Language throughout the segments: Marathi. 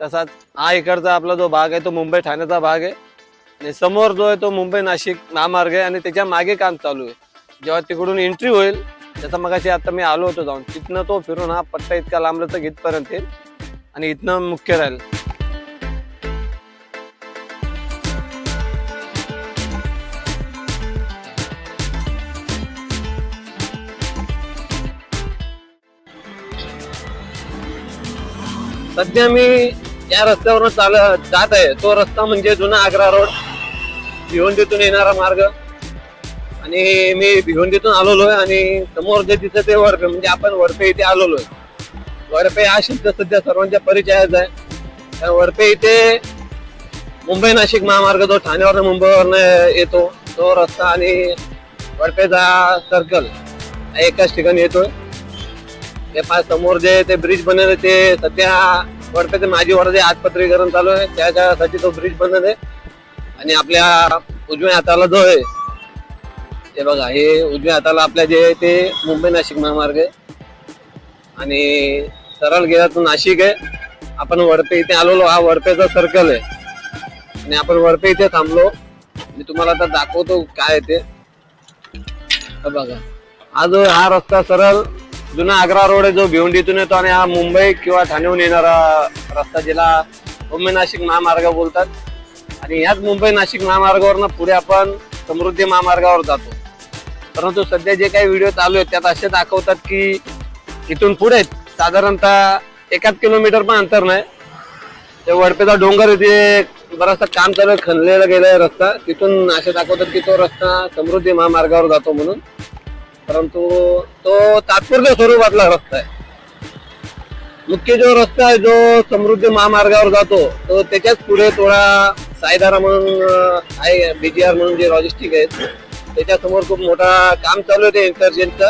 तसाच हा इकडचा आपला जो भाग आहे तो मुंबई ठाण्याचा भाग आहे. आणि समोर जो आहे तो मुंबई नाशिक महामार्ग आहे आणि त्याच्यामागे काम चालू आहे. जेव्हा तिकडून एंट्री होईल त्याचा मगाशी आता मी आलो होतो जाऊन. तिथनं तो फिरून हा पट्टा इतका लांबला तर इथपर्यंत येईल आणि इथनं मुख्य राहील. सध्या मी या रस्त्यावरून चाल जात आहे. तो रस्ता म्हणजे जुना आग्रा रोड. भिवंडीतून येणारा मार्ग. आणि मी भिवंडीतून आलेलो आहे आणि समोर जे तिथं ते वरपे म्हणजे आपण वरपे इथे आलेलो आहे वरपे हा शब्द सध्या सर्वांच्या परिचयाचा आहे. त्या वरपे इथे मुंबई नाशिक महामार्ग जो ठाण्यावरनं मुंबईवरनं येतो तो रस्ता आणि वरपेचा सर्कल एकाच ठिकाणी येतोय. ते पाच समोर जे ते ब्रिज बनवले ते सध्या वाटतं की माझी वर्धे आज पत्रीकरण चालू आहे. त्याच्यासाठी तो ब्रिज बनत आहे. आणि आपल्या उजव्या हाताला जो आहे ते बघा हे उजव्या हाताला आपल्या जे आहे ते मुंबई नाशिक महामार्ग आहे. आणि सरळ गेला तो नाशिक आहे. आपण वडपे इथे आलेलो हा वडपेचा सर्कल आहे. आणि आपण वडपे इथे थांबलो. मी तुम्हाला आता दाखवतो काय आहे ते. बघा. हा जो हा रस्ता सरळ जुना आग्रा रोड आहे जो भिवंडीतून येतो आणि हा मुंबई किंवा ठाण्याहून येणारा रस्ता ज्याला मुंबई नाशिक महामार्ग बोलतात. आणि ह्याच मुंबई नाशिक महामार्गावरनं पुढे आपण समृद्धी महामार्गावर जातो. परंतु सध्या जे काही व्हिडिओ चालू आहेत त्यात असे दाखवतात की इथून पुढे साधारणतः एकाच किलोमीटर पण अंतर नाही. ते वडपेचा डोंगर इथे बराचसा काम चालू आहे खणलेला गेलाय रस्ता. तिथून असे दाखवतात की तो रस्ता समृद्धी महामार्गावर जातो म्हणून. परंतु तो तात्पुरत्या स्वरूपातला रस्ता आहे. मुख्य जो रस्ता आहे जो समृद्धी महामार्गावर जातो तो त्याच्याच पुढे थोडा सायदारा म्हणून अं, आहे बीजीआर म्हणून जे लॉजिस्टिक आहेत त्याच्यासमोर खूप मोठा काम चालू आहे ते इंटरजेंटचं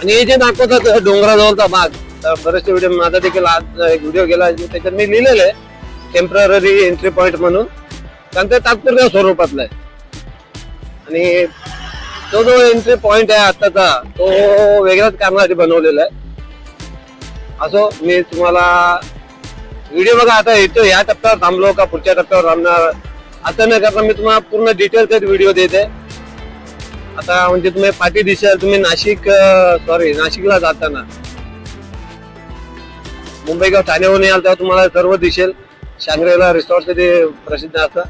आणि हे जे दाखवतात डोंगराजवळचा भाग तर बरेचसे व्हिडिओ माझा देखील आज एक व्हिडिओ गेला त्याच्यात मी लिहिलेलं आहे टेंपररी एंट्री पॉईंट म्हणून. कारण ते तात्पुरत्या स्वरूपातलं आहे. आणि तो जो एंट्री पॉइंट आहे आताचा तो वेगळ्याच कारणासाठी बनवलेला आहे. असो मी तुम्हाला व्हिडिओ बघा आता येतो या टप्प्यावर थांबलो का पुढच्या टप्प्यावर थांबणार? असं नाही करता मी तुम्हाला पूर्ण डिटेल सहित व्हिडिओ देते. आता म्हणजे तुम्ही पाठी दिसाल तुम्ही नाशिक सॉरी नाशिकला जाताना. मुंबई किंवा ठाण्याहून याल तेव्हा तुम्हाला सर्व दिसेल. शांग्रेला रिसॉर्ट ते प्रसिद्ध असं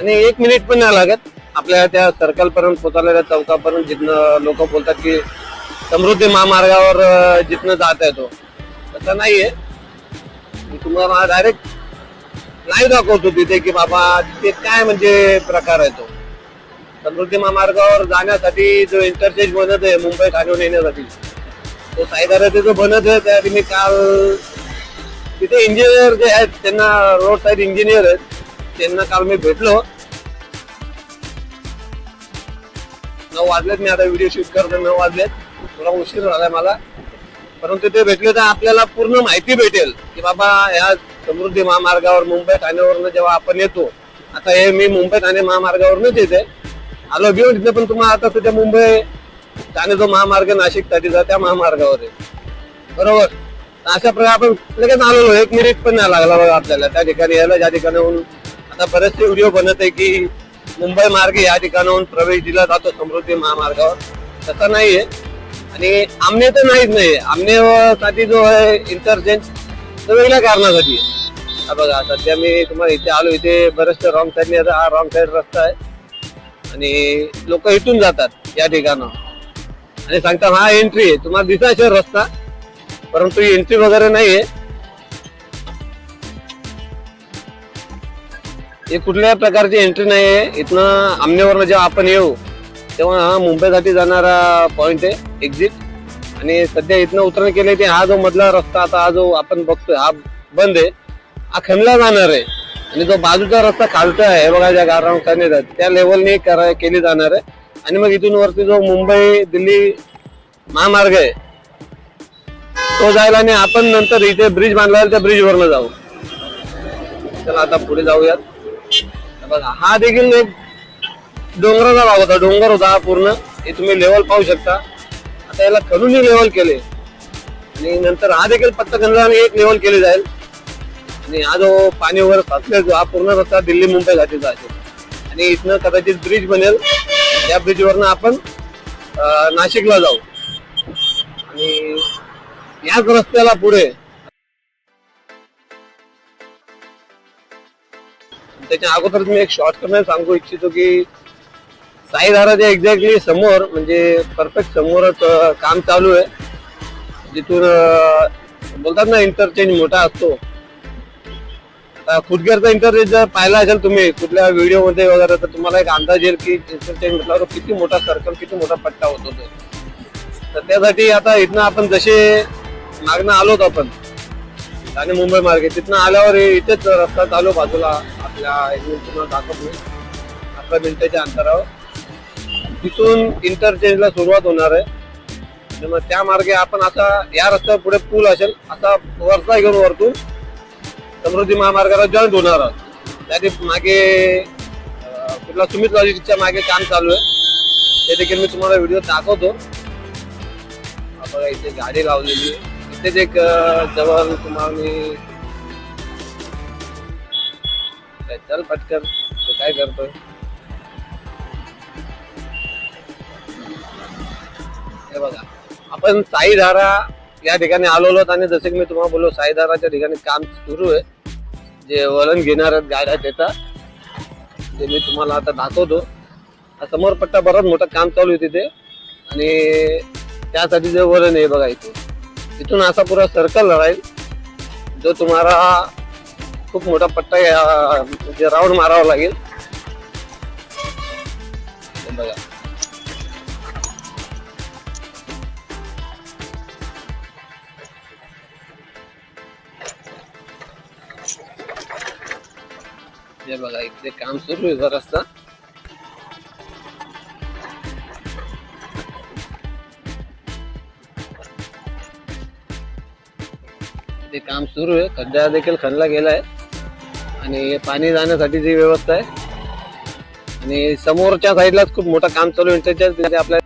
आणि एक मिनिट पण नाही लागत. आपल्या त्या सर्कलपर्यंत पर्यंत त्या चौकापर्यंत जिथनं लोक बोलतात की समृद्धी महामार्गावर जिथनं जात आहे तो. तसं नाही आहे तुम्हाला डायरेक्ट नाही दाखवतो तिथे की बाबा तिथे काय म्हणजे प्रकार आहे तो. समृद्धी महामार्गावर जाण्यासाठी जो इंटरचेंज बनत आहे मुंबई ठाण्याहून येण्यासाठी तो साईदाराचे जो बनत आहे. त्यासाठी मी काल तिथे इंजिनियर जे आहेत त्यांना रोड साईड इंजिनियर आहेत. त्यांना काल मी भेटलो. नऊ वाजलेत मी आता व्हिडिओ शूट करतो नऊ वाजलेत. थोडा उशीर झालाय मला. परंतु ते भेटले तर आपल्याला पूर्ण माहिती भेटेल की बाबा ह्या समृद्धी महामार्गावर मुंबई ठाण्यावरनं जेव्हा आपण येतो आता हे मी मुंबई ठाणे महामार्गावरनच येते. आलो घेऊन तिथे पण तुम्हाला आता सध्या मुंबई ठाणे जो महामार्ग नाशिकसाठीचा त्या महामार्गावर आहे. बरोबर? तर अशा प्रकारे आपण लगेच आलेलो एक मिनिट पण नाही लागला बघा आपल्याला. त्या ठिकाणी यायला ज्या ठिकाणाहून आता बरेचसे व्हिडिओ बनत आहे की मुंबई मार्गे या ठिकाणाहून प्रवेश दिला जातो समृद्धी महामार्गावर. तसं नाहीये. आणि आमने तर नाहीच नाही आमनेसाठी जो आहे इंटरचेंज तो वेगळ्या कारणासाठी आहे. हा बघा सध्या मी तुम्हाला इथे आलो इथे बरेचसे रॉंग साईडने आता हा रॉंग साईड रस्ता आहे. आणि लोक इथून जातात या ठिकाणावर आणि सांगतात हा एंट्री आहे. तुम्हाला दिसायचं रस्ता परंतु एंट्री वगैरे नाही आहे हे कुठल्या प्रकारची एंट्री नाही आहे इथनं आमनेवरनं जेव्हा आपण येऊ तेव्हा हा मुंबईसाठी जाणारा पॉईंट आहे एक्झिट आणि सध्या इथनं उतरण केले ते हा जो मधला रस्ता आता हा जो आपण बघतोय हा बंद आहे. हा खणला जाणार आहे. आणि जो बाजूचा रस्ता खालचा आहे बघा ज्या गारांनी त्या लेवलने करा केली जाणार आहे. आणि मग इथून वरती जो मुंबई दिल्ली महामार्ग आहे तो जायला आणि आपण नंतर इथे ब्रिज बांधला त्या ब्रिजवरनं जाऊ. चला आता पुढे जाऊयात. बघा हा देखील एक डोंगराचा भाग होता डोंगर होता हा पूर्ण. हे तुम्ही लेवल पाहू शकता. आता याला खणूनही लेवल केले. आणि नंतर हा देखील पत्ता आणि एक लेवल केली जाईल. आणि हा जो पाणी वगैरे साचले हा पूर्ण रस्ता दिल्ली मुंबई घाटीचा असेल आणि इथनं कदाचित ब्रिज बनेल. त्या ब्रिजवरनं आपण नाशिकला जाऊ. आणि याच रस्त्याला पुढे त्याच्या अगोदर मी एक शॉर्ट कमेंट सांगू इच्छितो की साईधाराच्या एक्झॅक्टली समोर म्हणजे परफेक्ट समोरच काम चालू आहे. जिथून बोलतात ना इंटरचेंज मोठा असतो. आता खुदगेरचा इंटरचेंज जर पाहिला असेल तुम्ही कुठल्या व्हिडिओमध्ये वगैरे तर तुम्हाला एक अंदाज येईल की इंटरचेंज म्हटल्यावर किती मोठा सर्कल किती मोठा पट्टा होतो तो. तर त्यासाठी आता इथनं आपण जसे मागणं आलोत आपण आणि मुंबई मार्गे. तिथनं आल्यावर इथेच रस्ता चालू बाजूला आपल्या दाखवतो पुन्हा दाखवत. अकरा मिनिटाच्या अंतरावर. तिथून इंटरचेंजला सुरुवात होणार आहे. मग त्या मार्गे आपण असा या रस्त्यावर पुढे पूल असेल असा वरचा घेऊन वरतून समृद्धी महामार्गाला जॉईंट होणार आहोत त्याचे मागे कुठला सुमित लॉजिस्टिकच्या मागे काम चालू आहे. ते देखील मी तुम्हाला व्हिडिओ दाखवतो. बघा इथे गाडी लावलेली आहे. इथेच एक जवळ तुम्हाला मी चल पटकन तू काय करतोय? हे बघा आपण साईधारा या ठिकाणी आलेलो आणि जसे की मी तुम्हाला बोललो साईधाराच्या ठिकाणी काम सुरू आहे. जे वळण घेणार आहेत गाड्या त्याचा जे मी तुम्हाला आता दाखवतो. हा समोर पट्टा बराच मोठं काम चालू आहे तिथे. आणि त्यासाठी जे वळण आहे बघा इथे. तिथून असा पुरा सर्कल राहील जो तुम्हाला खूप मोठा पट्टा म्हणजे राऊंड मारावा लागेल. बघा. हे बघा इथे काम सुरू आहे रस्ता काम सुरू आहे. खड्डा देखील खणला गेलाय. आणि पाणी जाण्यासाठी जी व्यवस्था आहे. आणि समोरच्या साईडलाच खूप मोठं काम चालू आहे. तिथे म्हणजे आपल्या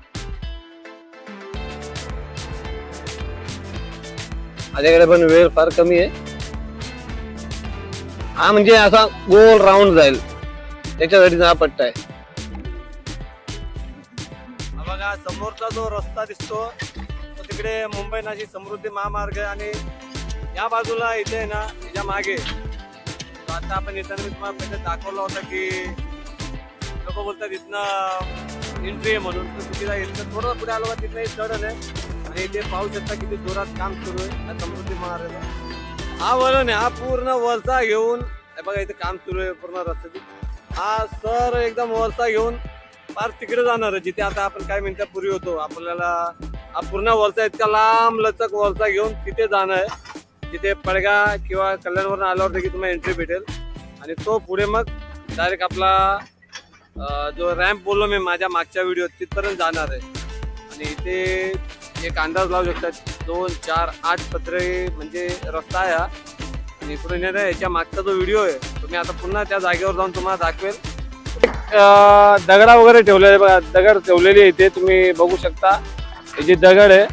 माझ्याकडे पण वेळ फार कमी आहे. हा म्हणजे असा गोल राऊंड जाईल. त्याच्यासाठी हा पट्टा आहे. बघा समोरचा जो रस्ता दिसतो तो तिकडे मुंबई नाशिक समृद्धी महामार्ग आहे आणि या बाजूला इथे आहे ना त्याच्यामागे. आता आपण येताना मी तुम्हाला पहिले दाखवलं होतं की लोक बोलतात इथनं एंट्री आहे म्हणून. तर तिथे इथं थोडं पुढे आलो का तिथनं एक चढण आहे. आणि इथे पाहू शकता किती जोरात काम सुरू आहे. या समृद्धी महामार्गाला हा वळण आहे. हा पूर्ण वरचा घेऊन बघा इथे काम सुरू आहे पूर्ण रस्त्याची. हा सर एकदम वरचा घेऊन फार तिकडे जाणार आहे. जिथे आता आपण काही मिनिटापूर्वी होतो. आपल्याला हा पूर्ण वरचा इतका लांब लचक वरचा घेऊन तिथे जाणं आहे. तिथे पडगा किंवा कल्याणवरून आल्यावर देखील तुम्हाला एंट्री भेटेल. आणि तो पुढे मग डायरेक्ट आपला जो रॅम्प बोललो मी माझ्या मागच्या व्हिडिओत तिथपर्यंत जाणार आहे. आणि इथे एक अंदाज लावू शकतात दोन चार आठ पत्रे म्हणजे रस्ता आहे हा. आणि इकडून याच्या मागचा जो व्हिडिओ आहे तो मी आता पुन्हा त्या जागेवर जाऊन तुम्हाला दाखवेल. दगडा वगैरे ठेवलेले बघा दगड ठेवलेली आहे इथे तुम्ही बघू शकता. हे जे दगड आहे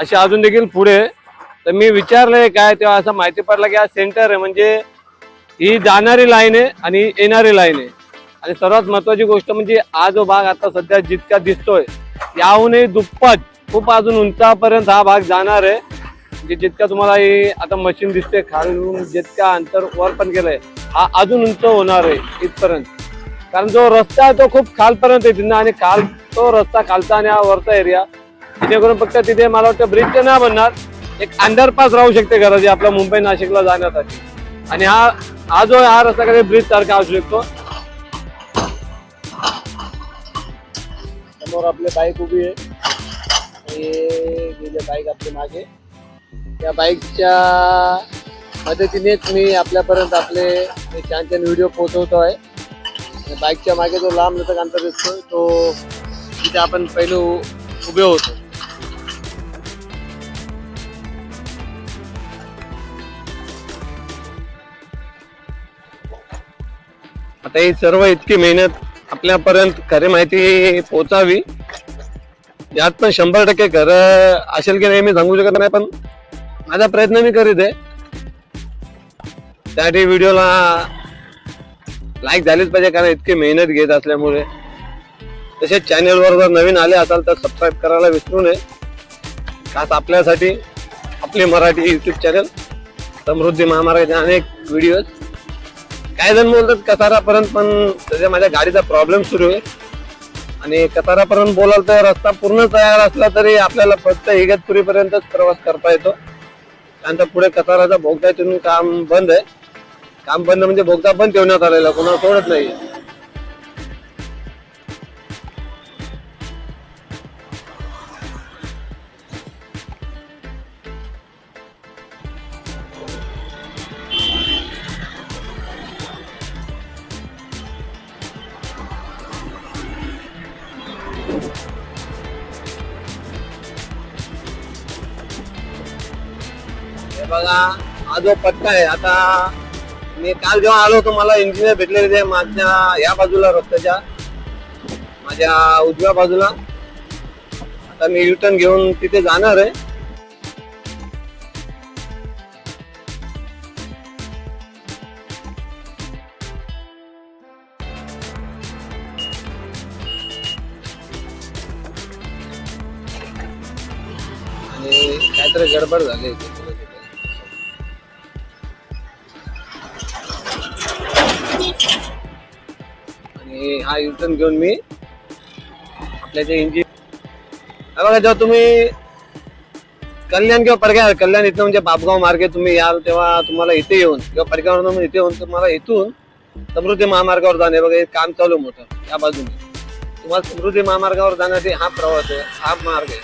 असे अजून देखील पुढे आहे. तर मी विचारलं काय तेव्हा असं माहिती पडलं की हा सेंटर आहे. म्हणजे ही जाणारी लाईन आहे आणि येणारी लाईन आहे. आणि सर्वात महत्वाची गोष्ट म्हणजे हा जो भाग आता सध्या जितका दिसतोय याहूनही दुप्पट खूप अजून उंचापर्यंत हा भाग जाणार आहे. म्हणजे जितका तुम्हाला ही आता मशीन दिसते खालून जितका अंतर वर पण गेलंय हा अजून उंच होणार आहे इथपर्यंत. कारण जो रस्ता आहे तो खूप खालपर्यंत आहे तिथं आणि खाल तो रस्ता खालचा आणि हा वरचा एरिया जेणेकरून फक्त तिथे मला वाटतं ब्रिज नाही बनणार एक अंडरपास राहू शकते घराची आपल्या मुंबई नाशिकला जाण्यासाठी. आणि हा हा जो हा रस्ता कधी ब्रिज सारखा असू शकतो. समोर आपली बाईक उभी आहे. गेले बाईक आपली मागे. त्या बाईकच्या मदतीनेच मी आपल्यापर्यंत आपले छान छान व्हिडिओ पोहोचवतो आहे. बाईकच्या मागे जो लांब लचक अंतर दिसतो तो तिथे आपण पहिले उभे होतो. आता ही सर्व इतकी मेहनत आपल्यापर्यंत खरी माहिती पोहोचावी. यात पण शंभर टक्के खरं असेल की नाही मी सांगू शकत नाही पण माझा प्रयत्न मी करीत आहे. त्यासाठी व्हिडिओला लाईक झालीच पाहिजे कारण इतकी मेहनत घेत असल्यामुळे. तसेच चॅनेलवर जर नवीन आले असाल तर सबस्क्राईब करायला विसरू नये. खास आपल्यासाठी आपले मराठी यूट्यूब चॅनल समृद्धी महामार्गाचे अनेक व्हिडिओज काय जण बोलतात कसारापर्यंत पण त्याच्या माझ्या गाडीचा प्रॉब्लेम सुरू आहे. आणि कसारापर्यंत बोलाल तर रस्ता पूर्ण तयार असला तरी आपल्याला फक्त इगतपुरीपर्यंतच प्रवास करता येतो. त्यानंतर पुढे कसाराचा भोगदा इथून काम बंद आहे. काम बंद म्हणजे भोगदा बंद ठेवण्यात आलेला कोणाला सोडत नाही मला हा जो पट्टा आहे आता मी काल जेव्हा आलो होतो मला इंजिनियर भेटलेले ते माझ्या या बाजूला रस्त्याच्या माझ्या उजव्या बाजूला. आता मी युटर्न घेऊन तिथे जाणार आहे. आणि काहीतरी गडबड झाली आणि हा युटर्न घेऊन मी आपल्या जे इंजिन बघा जेव्हा तुम्ही कल्याण किंवा पडग्या कल्याण इथं म्हणजे बापगाव मार्गे तुम्ही याल तेव्हा तुम्हाला इथे येऊन किंवा पडग्यावरून इथे येऊन तुम्हाला इथून समृद्धी महामार्गावर जाणे बघा हे काम चालू मोठं या बाजूने. तुम्हाला समृद्धी महामार्गावर जाण्याचे हा प्रवास आहे हा मार्ग आहे.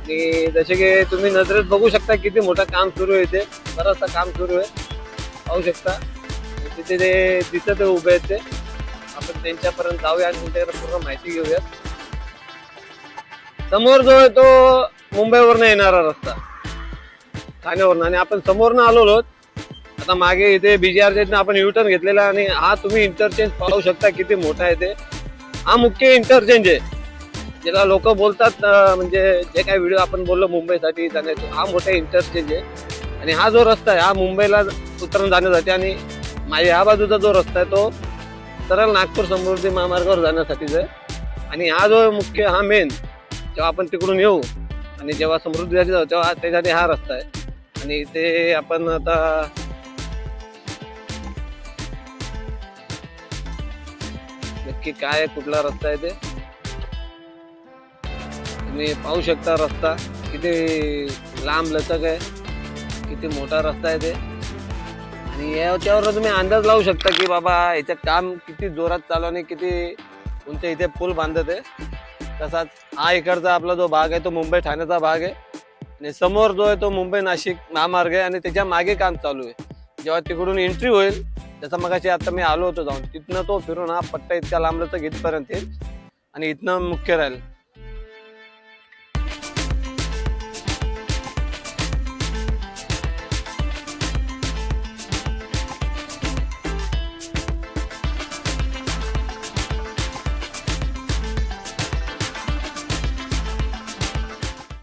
आणि जसे की तुम्ही नजरेत बघू शकता किती मोठं काम सुरू आहे इथे बरंचसं काम सुरू आहे. पाहू शकता. तिथे ते दिसत उभे आहेत ते. आपण त्यांच्यापर्यंत जाऊया आणि त्यांच्याकडे पूर्ण माहिती घेऊया. समोर जो आहे तो मुंबईवरनं येणारा रस्ता. ठाण्यावरनं. आणि आपण समोरनं आलो आहोत आता मागे इथे बीजीआर आपण युटर्न घेतलेला आणि हा तुम्ही इंटरचेंज पाहू शकता किती मोठा आहे ते. हा मुख्य इंटरचेंज आहे. ज्याला लोक बोलतात म्हणजे जे काही व्हिडिओ आपण बोललो मुंबईसाठी जाण्याचा हा मोठा इंटरचेंज आहे. आणि हा जो रस्ता आहे हा मुंबईला उतरून जाण्यासाठी आणि माझ्या ह्या बाजूचा जो रस्ता आहे तो सरळ नागपूर समृद्धी महामार्गावर जाण्यासाठीच आहे आणि हा जो मुख्य हा मेन जेव्हा आपण तिकडून येऊ आणि जेव्हा समृद्धीसाठी जाऊ तेव्हा त्यासाठी हा रस्ता आहे. आणि इथे आपण आता नक्की काय कुठला रस्ता आहे ते तुम्ही पाहू शकता रस्ता. किती लांब लचक आहे. किती मोठा रस्ता आहे ते. आणि याच्यावर तुम्ही अंदाज लावू शकता की बाबा याचं काम किती जोरात चालू आणि किती उंच इथे पूल बांधत आहे. तसाच हा इकडचा आपला जो भाग आहे तो मुंबई ठाण्याचा भाग आहे. आणि समोर जो आहे तो मुंबई नाशिक महामार्ग आहे आणि त्याच्यामागे काम चालू आहे. जेव्हा तिकडून एंट्री होईल त्याचा मगाशी आता मी आलो होतो जाऊन. तिथनं तो फिरून हा पट्टा इतका लांबला तर इथपर्यंत येईल आणि इथनं मुख्य राहील.